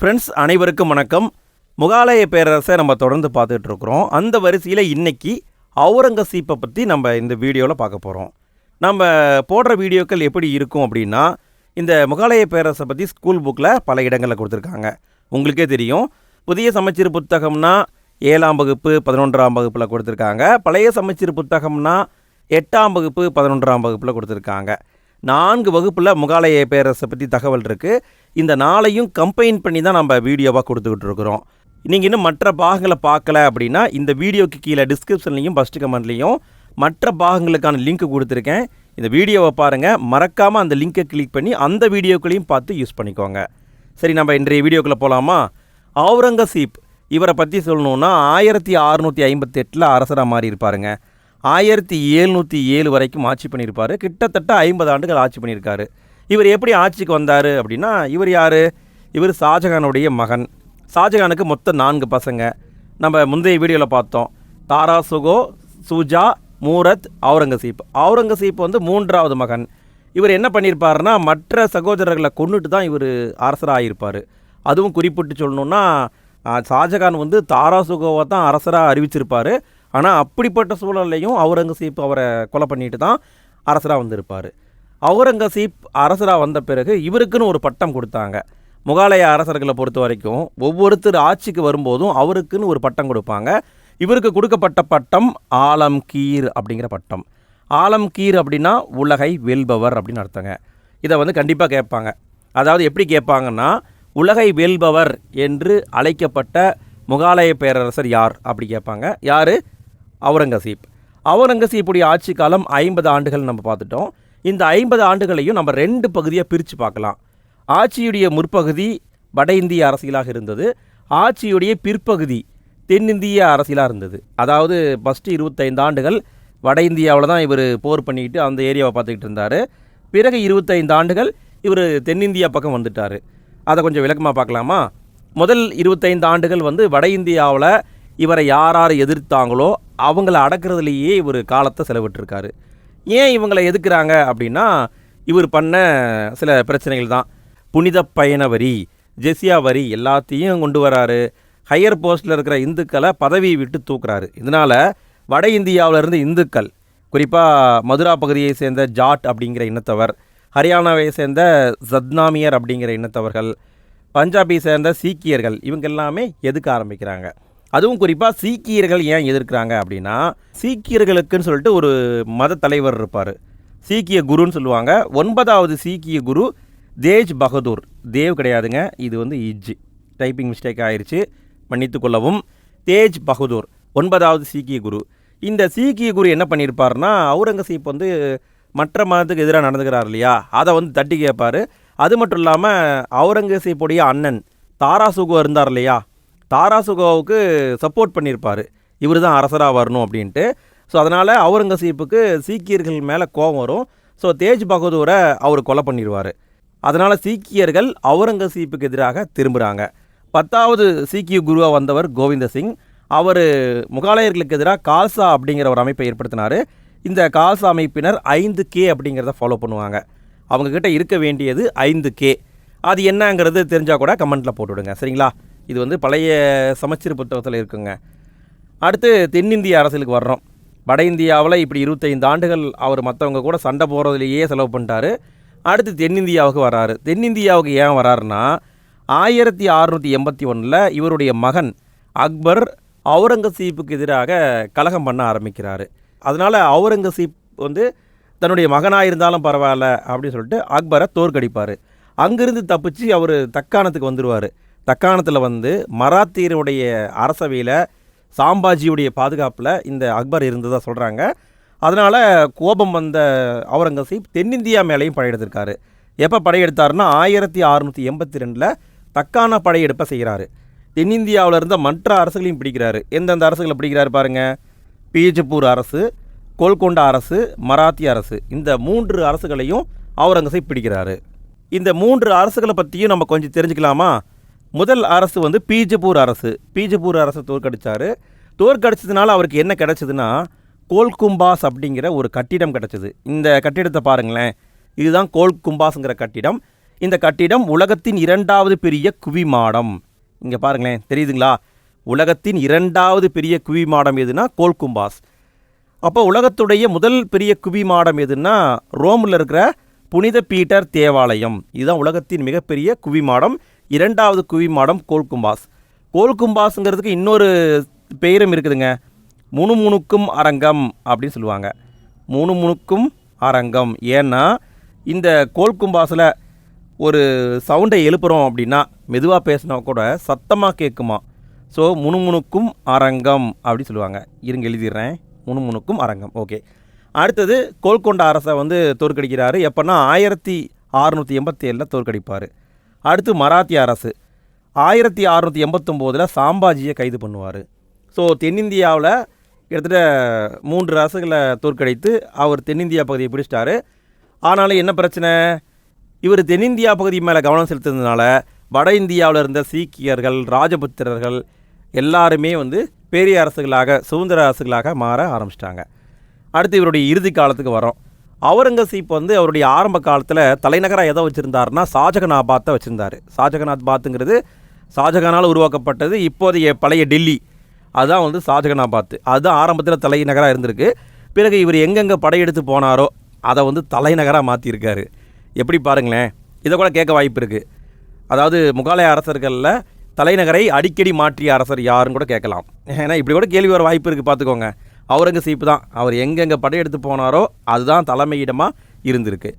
Friends அனைவருக்கும் வணக்கம். முகாலய பேரரசை நம்ம தொடர்ந்து பார்த்துட்டு இருக்கிறோம் அந்த வரிசையில் இன்னைக்கு அவுரங்கசீப்பை பற்றி நம்ம இந்த வீடியோவில் பார்க்க போகிறோம் நம்ம போடுற வீடியோக்கள் எப்படி இருக்கும் அப்படின்னா இந்த முகாலய பேரரசை பற்றி ஸ்கூல் புக்கில் பல இடங்களில் கொடுத்துருக்காங்க. உங்களுக்கே தெரியும். புதிய சமச்சீர் புத்தகம்னா ஏழாம் வகுப்பு பதினொன்றாம் வகுப்பில் கொடுத்துருக்காங்க. பழைய சமச்சீர் புத்தகம்னா எட்டாம் வகுப்பு பதினொன்றாம் வகுப்பில் கொடுத்துருக்காங்க. நான்கு வகுப்பில் முகாலய பேரரசை பற்றி தகவல் இருக்குது இந்த நாளையும் கம்பைன் பண்ணி தான் நம்ம வீடியோவாக கொடுத்துக்கிட்டு இருக்கிறோம். நீங்கள் இன்னும் மற்ற பாகங்களை பார்க்கல அப்படின்னா இந்த வீடியோக்கு கீழே டிஸ்கிரிப்ஷன்லையும் ஃபஸ்ட்டு கமெண்ட்லேயும் மற்ற பாகங்களுக்கான லிங்க் கொடுத்துருக்கேன். இந்த வீடியோவை பாருங்கள் மறக்காமல் அந்த லிங்கை கிளிக் பண்ணி அந்த வீடியோக்களையும் பார்த்து யூஸ் பண்ணிக்கோங்க. சரி நம்ம இன்றைய வீடியோக்குள்ளே போகலாமா அவுரங்கசீப் இவரை பற்றி சொல்லணுன்னா ஆயிரத்தி அறுநூற்றி ஐம்பத்தெட்டில் அரசராக மாறி இருப்பாருங்க ஆயிரத்தி எழுநூற்றி ஏழு வரைக்கும் ஆட்சி பண்ணியிருப்பார். கிட்டத்தட்ட ஐம்பது ஆண்டுகள் ஆட்சி பண்ணியிருக்காரு. இவர் எப்படி ஆட்சிக்கு வந்தார் அப்படின்னா இவர் யார்? இவர் ஷாஜகானுடைய மகன். ஷாஜகானுக்கு மொத்தம் நான்கு பசங்க. நம்ம முந்தைய வீடியோவில் பார்த்தோம். தாரா சுகோ சுஜா மூரத் அவுரங்கசீப் அவுரங்கசீப் வந்து மூன்றாவது மகன். இவர் என்ன பண்ணியிருப்பாருன்னா மற்ற சகோதரர்களை கொண்டுட்டு தான் இவர் அரசராக ஆகியிருப்பார் அதுவும் குறிப்பிட்டு சொல்லணுன்னா ஷாஜகான் வந்து தாராசுகோவை தான் அரசராக அறிவிச்சிருப்பார். ஆனால் அப்படிப்பட்ட சூழல்லையும் அவுரங்கசீப் அவரை கொலை பண்ணிட்டு தான் அரசராக வந்திருப்பார். அவுரங்கசீப் அரசராக வந்த பிறகு இவருக்குன்னு ஒரு பட்டம் கொடுத்தாங்க. முகாலய அரசர்களை பொறுத்த வரைக்கும் ஒவ்வொருத்தர் ஆட்சிக்கு வரும்போதும் அவருக்குன்னு ஒரு பட்டம் கொடுப்பாங்க. இவருக்கு கொடுக்கப்பட்ட பட்டம் ஆலம்கீர் அப்படிங்கிற பட்டம். ஆலம்கீர் அப்படின்னா உலகை வெல்பவர் அப்படின்னு அர்த்தங்க. இதை வந்து கண்டிப்பாக கேட்பாங்க. அதாவது எப்படி கேட்பாங்கன்னா உலகை வெல்பவர் என்று அழைக்கப்பட்ட முகாலய பேரரசர் யார் அப்படி கேட்பாங்க. யார்? அவுரங்கசீப். அவுரங்கசீப்புடைய ஆட்சி காலம் ஐம்பது ஆண்டுகள் நம்ம பார்த்துட்டோம். இந்த ஐம்பது ஆண்டுகளையும் நம்ம ரெண்டு பகுதியாக பிரித்து பார்க்கலாம். ஆட்சியுடைய முற்பகுதி வட இந்திய அரசியலாக இருந்தது. ஆட்சியுடைய பிற்பகுதி தென்னிந்திய அரசியலாக இருந்தது. அதாவது ஃபஸ்ட்டு இருபத்தைந்து ஆண்டுகள் வட இந்தியாவில் தான் இவர் போர் பண்ணிக்கிட்டு அந்த ஏரியாவை பார்த்துக்கிட்டு இருந்தார். பிறகு இருபத்தைந்து ஆண்டுகள் இவர் தென்னிந்தியா பக்கம் வந்துட்டார். அதை கொஞ்சம் விளக்கமாக பார்க்கலாமா? முதல் இருபத்தைந்து ஆண்டுகள் வந்து வட இந்தியாவில் இவரை யார் யார் எதிர்த்தாங்களோ அவங்கள அடக்கிறதுலேயே இவர் காலத்தை செலவிட்டுருக்காரு. ஏன் இவங்களை எதுக்குறாங்க அப்படின்னா இவர் பண்ண சில பிரச்சனைகள் தான். புனித பயண வரி ஜெசியா வரி எல்லாத்தையும் கொண்டு வராரு. ஹையர் போஸ்ட்டில் இருக்கிற இந்துக்களை பதவியை விட்டு தூக்குறாரு. இதனால் வட இந்தியாவிலிருந்து இந்துக்கள் குறிப்பாக மதுரா பகுதியை சேர்ந்த ஜாட் அப்படிங்கிற இனத்தவர் ஹரியானாவை சேர்ந்த சத்னாமியர் அப்படிங்கிற இனத்தவர்கள் பஞ்சாபை சேர்ந்த சீக்கியர்கள் இவங்க எல்லாமே எதுக்க ஆரம்பிக்கிறாங்க? அதுவும் குறிப்பாக சீக்கியர்கள் ஏன் எதிர்க்கிறாங்க அப்படின்னா சீக்கியர்களுக்குன்னு சொல்லிட்டு ஒரு மத தலைவர் இருப்பார். சீக்கிய குருன்னு சொல்லுவாங்க. ஒன்பதாவது சீக்கிய குரு தேஜ் பகதூர். தேவ் கிடையாதுங்க இது வந்து இஜ் டைப்பிங் மிஸ்டேக் ஆயிடுச்சு மன்னித்து கொள்ளவும். தேஜ் பகதூர் ஒன்பதாவது சீக்கிய குரு. இந்த சீக்கிய குரு என்ன பண்ணியிருப்பார்னா அவுரங்கசீப் வந்து மற்ற மதத்துக்கு எதிராக நடந்துக்கிறார் இல்லையா? அதை வந்து தட்டி கேட்பார் அது மட்டும் இல்லாமல் அவுரங்கசீப்புடைய அண்ணன் தாராசுகோ இருந்தார் இல்லையா? தாராசுகோவுக்கு சப்போர்ட் பண்ணியிருப்பார். இவர் தான் அரசராக வரணும் அப்படின்ட்டு. ஸோ அதனால் அவுரங்கசீப்புக்கு சீக்கியர்கள் மேலே கோபம் வரும். ஸோ தேஜ் பகதூரை அவர் கொலை பண்ணிடுவார் அதனால் சீக்கியர்கள் அவுரங்கசீப்புக்கு எதிராக திரும்புகிறாங்க பத்தாவது சீக்கிய குருவாக வந்தவர் கோவிந்த சிங். அவர் முகாலயர்களுக்கு எதிராக கால்சா அப்படிங்கிற ஒரு அமைப்பை ஏற்படுத்தினார். இந்த கால்சா அமைப்பினர் ஐந்து கே அப்படிங்கிறத ஃபாலோ பண்ணுவாங்க. அவங்கக்கிட்ட இருக்க வேண்டியது ஐந்து கே. அது என்னங்கிறது தெரிஞ்சால் கூட கமெண்ட்டில் போட்டுவிடுங்க. சரிங்களா? இது வந்து பழைய சமச்சீர் புத்தகத்தில் இருக்குங்க. அடுத்து தென்னிந்திய அரசியலுக்கு வர்றோம். வட இந்தியாவில் இப்படி இருபத்தைந்து ஆண்டுகள் அவர் மற்றவங்க கூட சண்டை போகிறதுலையே செலவு பண்ணிட்டாரு. அடுத்து தென்னிந்தியாவுக்கு வராரு தென்னிந்தியாவுக்கு ஏன் வராருன்னா ஆயிரத்தி அறுநூற்றி எண்பத்தி ஒன்றில் இவருடைய மகன் அக்பர் அவுரங்கசீப்புக்கு எதிராக கலகம் பண்ண ஆரம்பிக்கிறார். அதனால் அவுரங்கசீப் வந்து தன்னுடைய மகனாக இருந்தாலும் பரவாயில்ல அப்படின்னு சொல்லிட்டு அக்பரை தோற்கடிப்பார். அங்கிருந்து தப்பிச்சு அவர் தக்காணத்துக்கு வந்துடுவார் தக்காணத்தில் வந்து மராத்தியருடைய அரசவையில் சாம்பாஜியுடைய பாதுகாப்பில் இந்த அக்பர் இருந்ததாக சொல்கிறாங்க அதனால் கோபம் வந்த அவுரங்கசீப் தென்னிந்தியா மேலேயும் படையெடுத்திருக்காரு எப்போ படையெடுத்தாருன்னா ஆயிரத்தி அறுநூற்றி எண்பத்தி ரெண்டில் தக்கான படையெடுப்பை செய்கிறாரு தென்னிந்தியாவில் இருந்த மற்ற அரசுகளையும் பிடிக்கிறாரு. எந்தெந்த அரசுகளை பிடிக்கிறாரு பாருங்கள் பீஜப்பூர் அரசு கோல்கொண்டா அரசு மராத்திய அரசு. இந்த மூன்று அரசுகளையும் அவுரங்கசீப் பிடிக்கிறாரு. இந்த மூன்று அரசுகளை பற்றியும் நம்ம கொஞ்சம் தெரிஞ்சுக்கலாமா? முதல் அரசு வந்து பீஜப்பூர் அரசு. பீஜப்பூர் அரசு தோற்கடித்தார் தோற்கடிச்சதுனால அவருக்கு என்ன கிடச்சிதுன்னா கோல்கும்பாஸ் அப்படிங்கிற ஒரு கட்டிடம் கிடச்சிது. இந்த கட்டிடத்தை பாருங்களேன். இதுதான் கோல்கும்பாஸ்ங்கிற கட்டிடம். இந்த கட்டிடம் உலகத்தின் இரண்டாவது பெரிய குவிமாடம். இங்கே பாருங்களேன் தெரியுதுங்களா? உலகத்தின் இரண்டாவது பெரிய குவிமாடம் எதுனா கோல்கும்பாஸ் அப்போ உலகத்துடைய முதல் பெரிய குவிமாடம் எதுன்னா ரோமில் இருக்கிற புனித பீட்டர் தேவாலயம். இதுதான் உலகத்தின் மிகப்பெரிய குவிமாடம். இரண்டாவது குவி மாடம் கோல்கும்பாஸ். கோல்கும்பாஸுங்கிறதுக்கு இன்னொரு பெயரும் இருக்குதுங்க. முணுமுணுக்கும் அரங்கம் அப்படின்னு சொல்லுவாங்க. முணுமுணுக்கும் அரங்கம். ஏன்னா இந்த கோல்கும்பாஸில் ஒரு சவுண்டை எழுப்புகிறோம் அப்படின்னா மெதுவாக பேசினா கூட சத்தமாக கேட்குமா ஸோ முணுமுணுக்கும் அரங்கம் அப்படின்னு சொல்லுவாங்க. இருங்க எழுதிடுறேன். முணுமுணுக்கும் அரங்கம். ஓகே. அடுத்தது கோல்கொண்டா அரசை வந்து தோற்கடிக்கிறாரு. எப்போன்னா ஆயிரத்தி அறுநூற்றி எண்பத்தி ஏழில் தோற்கடிப்பார். அடுத்து மராத்திய அரசு. ஆயிரத்தி அறுநூற்றி எண்பத்தொம்போதில் சாம்பாஜியை கைது பண்ணுவார். ஸோ தென்னிந்தியாவில் கிட்டத்தட்ட மூன்று அரசுகளை தோற்கடித்து அவர் தென்னிந்தியா பகுதியை பிடிச்சிட்டாரு. ஆனாலும் என்ன பிரச்சனை? இவர் தென்னிந்தியா பகுதி மேலே கவனம் செலுத்துறதுனால வட இந்தியாவில் இருந்த சீக்கியர்கள் ராஜபுத்திரர்கள் எல்லாருமே வந்து பெரிய அரசுகளாக சுதந்திர அரசுகளாக மாற ஆரம்பிச்சிட்டாங்க. அடுத்து இவருடைய இறுதி காலத்துக்கு வரோம் அவுரங்கசீப் வந்து அவருடைய ஆரம்ப காலத்தில் தலைநகராக எதை வச்சுருந்தாருன்னா ஷாஜகனாபாத்தை வச்சுருந்தார். ஷாஜகநாத் பாத்துங்கிறது ஷாஜகானால் உருவாக்கப்பட்டது இப்போதைய பழைய டெல்லி. அதுதான் வந்து ஷாஜகனாபாத் அதுதான் ஆரம்பத்தில் தலைநகராக இருந்திருக்கு. பிறகு இவர் எங்கெங்கே படையெடுத்து போனாரோ அதை வந்து தலைநகராக மாற்றியிருக்காரு எப்படி பாருங்களேன் இதை கூட கேட்க வாய்ப்பு இருக்குது அதாவது முகாலய அரசர்களில் தலைநகரை அடிக்கடி மாற்றிய அரசர் யாருன்னு கூட கேட்கலாம். ஏன்னா இப்படி கூட கேள்வி வர வாய்ப்பு இருக்குது பார்த்துக்கோங்க. அவுரங்கசீப் தான். அவர் எங்கெங்கே படையெடுத்து போனாரோ அதுதான் தலைமையிடமாக இருந்திருக்கு.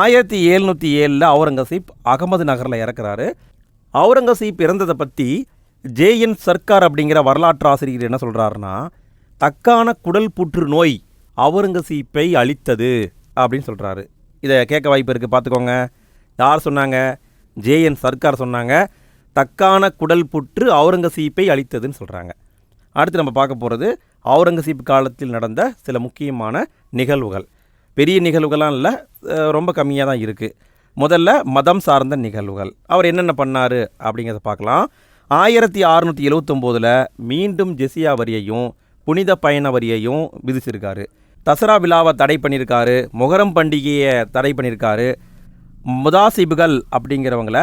ஆயிரத்தி எழுநூற்றி ஏழில் அவுரங்கசீப் அகமது நகரில் இறக்குறாரு. அவுரங்கசீப் இறந்ததை பற்றி ஜேஎன் சர்க்கார் அப்படிங்கிற வரலாற்று ஆசிரியர் என்ன சொல்கிறாருன்னா தக்கான குடல் புற்று நோய் அவுரங்கசீப்பை அழித்தது அப்படின்னு சொல்கிறாரு இதை கேட்க வாய்ப்பு இருக்குது பார்த்துக்கோங்க. யார் சொன்னாங்க? ஜேஎன் சர்க்கார் சொன்னாங்க தக்கான குடல் புற்று அவுரங்கசீப்பை அழித்ததுன்னு சொல்கிறாங்க அடுத்து நம்ம பார்க்க போகிறது அவுரங்கசீப் காலத்தில் நடந்த சில முக்கியமான நிகழ்வுகள். பெரிய நிகழ்வுகள்லாம் இல்லை ரொம்ப கம்மியாக தான் இருக்குது முதல்ல மதம் சார்ந்த நிகழ்வுகள். அவர் என்னென்ன பண்ணார் அப்படிங்கிறத பார்க்கலாம். ஆயிரத்தி அறுநூற்றி எழுவத்தொம்போதில் மீண்டும் ஜெசியா வரியையும் புனித பயண வரியையும் விதிச்சிருக்காரு. தசரா விழாவை தடை பண்ணியிருக்காரு முகரம் பண்டிகையை தடை பண்ணியிருக்காரு முதாசிபுகள் அப்படிங்கிறவங்கள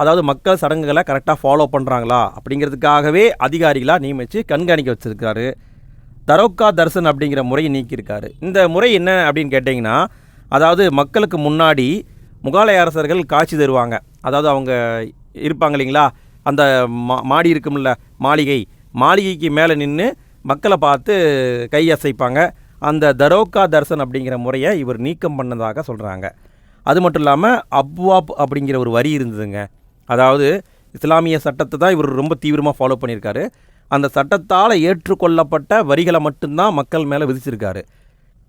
அதாவது மக்கள் சடங்குகளை கரெக்டாக ஃபாலோ பண்ணுறாங்களா அப்படிங்கிறதுக்காகவே அதிகாரிகளாக நியமித்து கண்காணிக்க வச்சுருக்காரு. தரோக்கா தர்சன் அப்படிங்கிற முறையை நீக்கியிருக்காரு. இந்த முறை என்ன அப்படின்னு கேட்டிங்கன்னா அதாவது மக்களுக்கு முன்னாடி முகாலய அரசர்கள் காட்சி தருவாங்க. அதாவது அவங்க இருப்பாங்க இல்லைங்களா? அந்த மா மாடி இருக்கும்ல மாளிகை. மாளிகைக்கு மேலே நின்று மக்களை பார்த்து கை அசைப்பாங்க. அந்த தரோக்கா தர்சன் அப்படிங்கிற முறையை இவர் நீக்கம் பண்ணதாக சொல்கிறாங்க அது மட்டும் இல்லாமல் அப்வாப் அப்படிங்கிற ஒரு வரி இருந்ததுங்க. அதாவது இஸ்லாமிய சட்டத்தை தான் இவர் ரொம்ப தீவிரமாக ஃபாலோ பண்ணியிருக்காரு. அந்த சட்டத்தால் ஏற்றுக்கொள்ளப்பட்ட வரிகளை மட்டும்தான் மக்கள் மேலே விதிச்சிருக்காரு.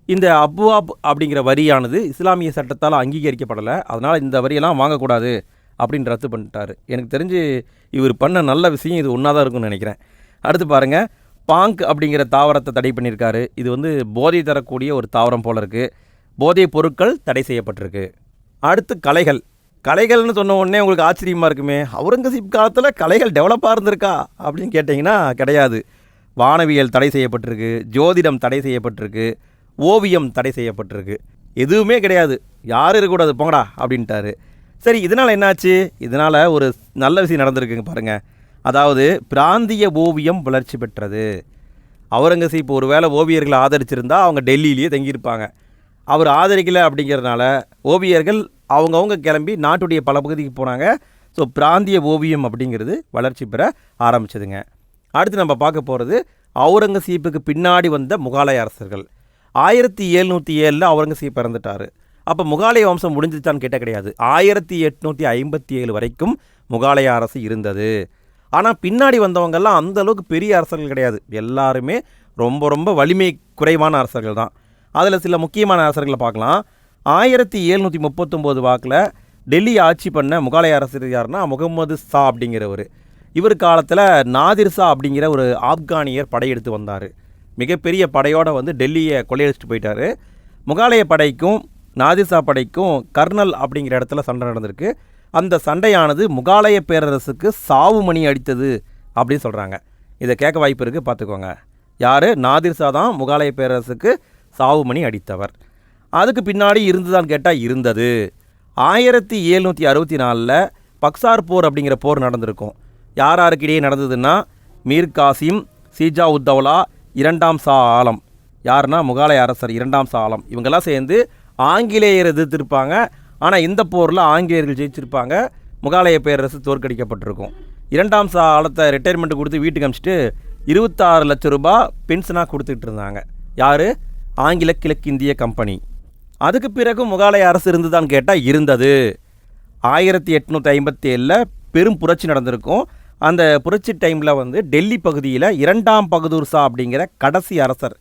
இந்த அப்வாப் அப்படிங்கிற வரியானது இஸ்லாமிய சட்டத்தால் அங்கீகரிக்கப்படலை. அதனால் இந்த வரியெல்லாம் வாங்கக்கூடாது அப்படின்னு ரத்து பண்ணிட்டாரு. எனக்கு தெரிஞ்சு இவர் பண்ண நல்ல விஷயம் இது ஒன்றா தான் இருக்கும்னு நினைக்கிறேன். அடுத்து பாருங்கள் பாங்க் அப்படிங்கிற தாவரத்தை தடை பண்ணியிருக்காரு. இது வந்து போதை தரக்கூடிய ஒரு தாவரம் போல இருக்குது போதைப் பொருட்கள் தடை செய்யப்பட்டிருக்கு. அடுத்து கலைகள். கலைகள்னு சொன்ன உடனே உங்களுக்கு ஆச்சரியமாக இருக்குமே? அவுரங்கசீப் காலத்தில் கலைகள் டெவலப்பாக இருந்திருக்கா? அப்படின்னு கேட்டிங்கன்னா கிடையாது. வானவியல் தடை செய்யப்பட்டிருக்கு ஜோதிடம் தடை செய்யப்பட்டிருக்கு ஓவியம் தடை செய்யப்பட்டிருக்கு. எதுவுமே கிடையாது. யாரும் இருக்கக்கூடாது போங்கடா அப்படின்ட்டாரு. சரி இதனால் என்னாச்சு? இதனால் ஒரு நல்ல விஷயம் நடந்திருக்குங்க பாருங்கள் அதாவது பிராந்திய ஓவியம் வளர்ச்சி பெற்றது. அவுரங்கசீப் ஒரு வேளை ஓவியர்களை ஆதரிச்சிருந்தால் அவங்க டெல்லியிலேயே தங்கியிருப்பாங்க. அவர் ஆதரிக்கலை அப்படிங்கிறதுனால ஓவியர்கள் அவங்கவுங்க கிளம்பி நாட்டுடைய பல பகுதிக்கு போனாங்க. ஸோ பிராந்திய ஓவியம் அப்படிங்கிறது வளர்ச்சி பெற ஆரம்பிச்சதுங்க. அடுத்து நம்ம பார்க்க போகிறது அவுரங்கசீப்புக்கு பின்னாடி வந்த முகாலய அரசர்கள். ஆயிரத்தி எழுநூற்றி ஏழில் அவுரங்கசீப் இறந்துட்டார். அப்போ முகாலய வம்சம் முடிஞ்சிச்சான்னு கேட்ட கிடையாது. ஆயிரத்தி எட்நூற்றி ஐம்பத்தி ஏழு வரைக்கும் முகாலய அரசு இருந்தது. ஆனால் பின்னாடி வந்தவங்கெல்லாம் அந்த அளவுக்கு பெரிய அரசர்கள் கிடையாது. எல்லாருமே ரொம்ப ரொம்ப வலிமை குறைவான அரசர்கள் தான். அதில் சில முக்கியமான அரசர்களை பார்க்கலாம். ஆயிரத்தி எழுநூற்றி முப்பத்தொம்போது வாக்கில் டெல்லி ஆட்சி பண்ண முகாலய அரசர் யாருன்னா முகமது ஷா அப்படிங்கிறவர். இவர் காலத்தில் நாதிர் ஷா அப்படிங்கிற ஒரு ஆப்கானியர் படையெடுத்து வந்தார். மிகப்பெரிய படையோடு வந்து டெல்லியை கொள்ளையடிச்சிட்டு போயிட்டாரு. முகாலய படைக்கும் நாதிர்ஷா படைக்கும் கர்னல் அப்படிங்கிற இடத்துல சண்டை நடந்திருக்கு. அந்த சண்டையானது முகாலய பேரரசுக்கு சாவு மணி அடித்தது அப்படின்னு சொல்கிறாங்க இதை கேட்க வாய்ப்பு இருக்குது பார்த்துக்கோங்க. யார்? நாதிர்ஷா தான் முகாலய பேரரசுக்கு சாவு மணி அடித்தவர். அதுக்கு பின்னாடி இருந்துதான்னு கேட்டால் இருந்தது. ஆயிரத்தி எழுநூற்றி அறுபத்தி நாலில் பக்சார் போர் அப்படிங்கிற போர் நடந்திருக்கும். யார் யாருக்கிடையே நடந்ததுன்னா மீர் காசிம் சீஜா உத்தவலா இரண்டாம் சா ஆலம். யாருன்னா முகாலய அரசர் இரண்டாம் சா ஆலம். இவங்கெல்லாம் சேர்ந்து ஆங்கிலேயர் எதிர்த்திருப்பாங்க. ஆனால் இந்த போரில் ஆங்கிலேயர்கள் ஜெயிச்சிருப்பாங்க. முகாலய பேரரசு தோற்கடிக்கப்பட்டிருக்கும். இரண்டாம் சா ஆலத்தை ரிட்டையர்மெண்ட் கொடுத்து வீட்டுக்கு அமிச்சிட்டு இருபத்தாறு லட்சம் ரூபாய் பென்ஷனாக கொடுத்துட்டு இருந்தாங்க. யார்? ஆங்கில கிழக்கிந்திய கம்பெனி அதுக்கு பிறகு முகாலய அரசு இருந்துதான்னு கேட்டால் இருந்தது. ஆயிரத்தி எட்நூற்றி ஐம்பத்தி ஏழில் பெரும் புரட்சி நடந்திருக்கும். அந்த புரட்சி டைமில் வந்து டெல்லி பகுதியில் இரண்டாம் பகதூர் ஷா அப்படிங்கிற கடைசி அரசர்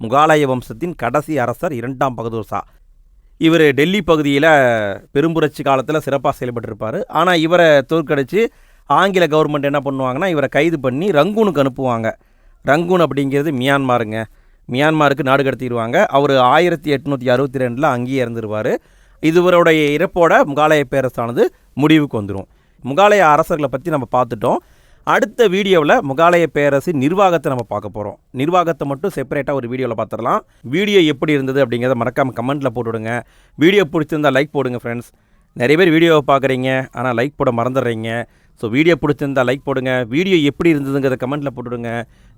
முகாலய வம்சத்தின் கடைசி அரசர் இரண்டாம் பகதூர் ஷா. இவர் டெல்லி பகுதியில் பெரும்புரட்சி காலத்தில் சிறப்பாக செயல்பட்டிருப்பார். ஆனால் இவரை தோற்கடிச்சு ஆங்கில கவர்மெண்ட் என்ன பண்ணுவாங்கன்னா இவரை கைது பண்ணி ரங்கூனுக்கு அனுப்புவாங்க. ரங்கூன் அப்படிங்கிறது மியான்மாருங்க. மியான்மாருக்கு நாடு கடத்திடுவாங்க. அவர் ஆயிரத்தி எட்நூற்றி அறுபத்தி ரெண்டில் அங்கேயே இறந்துருவார். இதுவருடைய இறப்போட முகாலய பேரரசானது முடிவுக்கு வந்துடும் முகாலய அரசர்களை பற்றி நம்ம பார்த்துட்டோம். அடுத்த வீடியோவில் முகாலய பேரரசு நிர்வாகத்தை நம்ம பார்க்க போகிறோம் நிர்வாகத்தை மட்டும் செப்பரேட்டாக ஒரு வீடியோவில் பார்த்துடலாம். வீடியோ எப்படி இருந்தது அப்படிங்கிறத மறக்காமல் கமெண்ட்டில் போட்டுவிடுங்க வீடியோ பிடிச்சிருந்தா லைக் போடுங்க ஃப்ரெண்ட்ஸ் நிறைய பேர் வீடியோவை பார்க்குறீங்க. ஆனால் லைக் போட மறந்துடுறீங்க. ஸோ வீடியோ பிடிச்சிருந்தா லைக் போடுங்க. வீடியோ எப்படி இருந்ததுங்கிறத கமெண்ட்டில் போட்டுவிடுங்க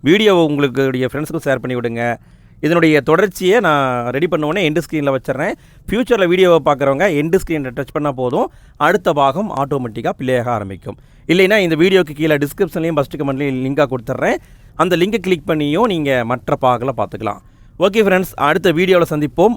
வீடியோவை உங்களுடைய ஃப்ரெண்ட்ஸுக்கும் ஷேர் பண்ணி விடுங்க இதனுடைய தொடர்ச்சியை நான் ரெடி பண்ண உடனே எண்டு ஸ்க்ரீனில் வச்சிடுறேன். ஃப்யூச்சரில் வீடியோவை பார்க்குறவங்க எண்டு ஸ்க்ரீனில் டச் பண்ணால் போதும். அடுத்த பாகம் ஆட்டோமேட்டிக்காக பிளேயாக ஆரம்பிக்கும். இல்லைன்னா இந்த வீடியோக்கு கீழே டிஸ்கிரிப்ஷன்லேயும் ஃபஸ்ட்டு கமெண்ட்லையும் லிங்காக கொடுத்துட்றேன். அந்த லிங்கை கிளிக் பண்ணியும் நீங்கள் மற்ற பாகங்களை பார்த்துக்கலாம். ஓகே ஃப்ரெண்ட்ஸ் அடுத்த வீடியோவில் சந்திப்போம்.